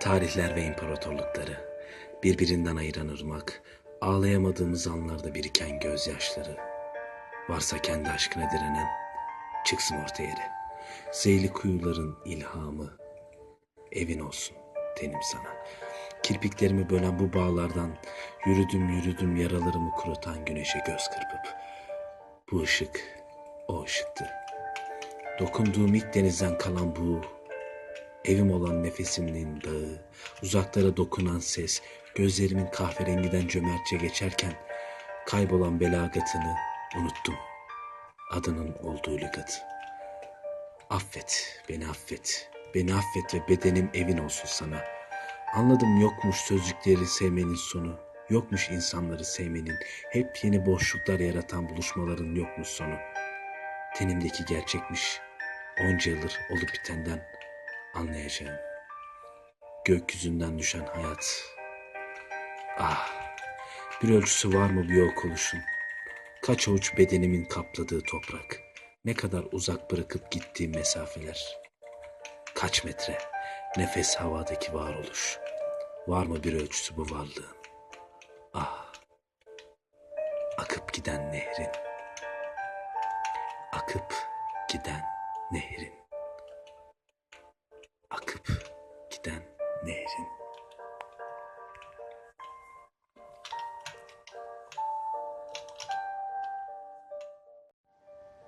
Tarihler ve imparatorlukları, birbirinden ayıran ırmak, ağlayamadığımız anlarda biriken gözyaşları. Varsa kendi aşkına direnen, çıksın ortaya yere. Zeyli kuyuların ilhamı, evin olsun tenim sana. Kirpiklerimi bölen bu bağlardan yürüdüm yürüdüm yaralarımı kurutan güneşe göz kırpıp. Bu ışık o ışıktı. Dokunduğum ilk denizden kalan bu Evim olan nefesimin dağı, uzaklara dokunan ses, gözlerimin kahverengiden cömertçe geçerken kaybolan belagatını unuttum. Adının olduğu lügat. Affet, beni affet, beni affet ve bedenim evin olsun sana. Anladım yokmuş sözcükleri sevmenin sonu, yokmuş insanları sevmenin, hep yeni boşluklar yaratan buluşmaların yokmuş sonu. Tenimdeki gerçekmiş, onca yıldır olup bitenden anlayacağım. Gökyüzünden düşen hayat. Ah, bir ölçüsü var mı bir yok oluşun? Kaç avuç bedenimin kapladığı toprak? Ne kadar uzak bırakıp gittiğim mesafeler? Kaç metre nefes havadaki varoluş? Var mı bir ölçüsü bu varlığın? Ah, akıp giden nehrin. Akıp giden nehrin akıp giden nehrin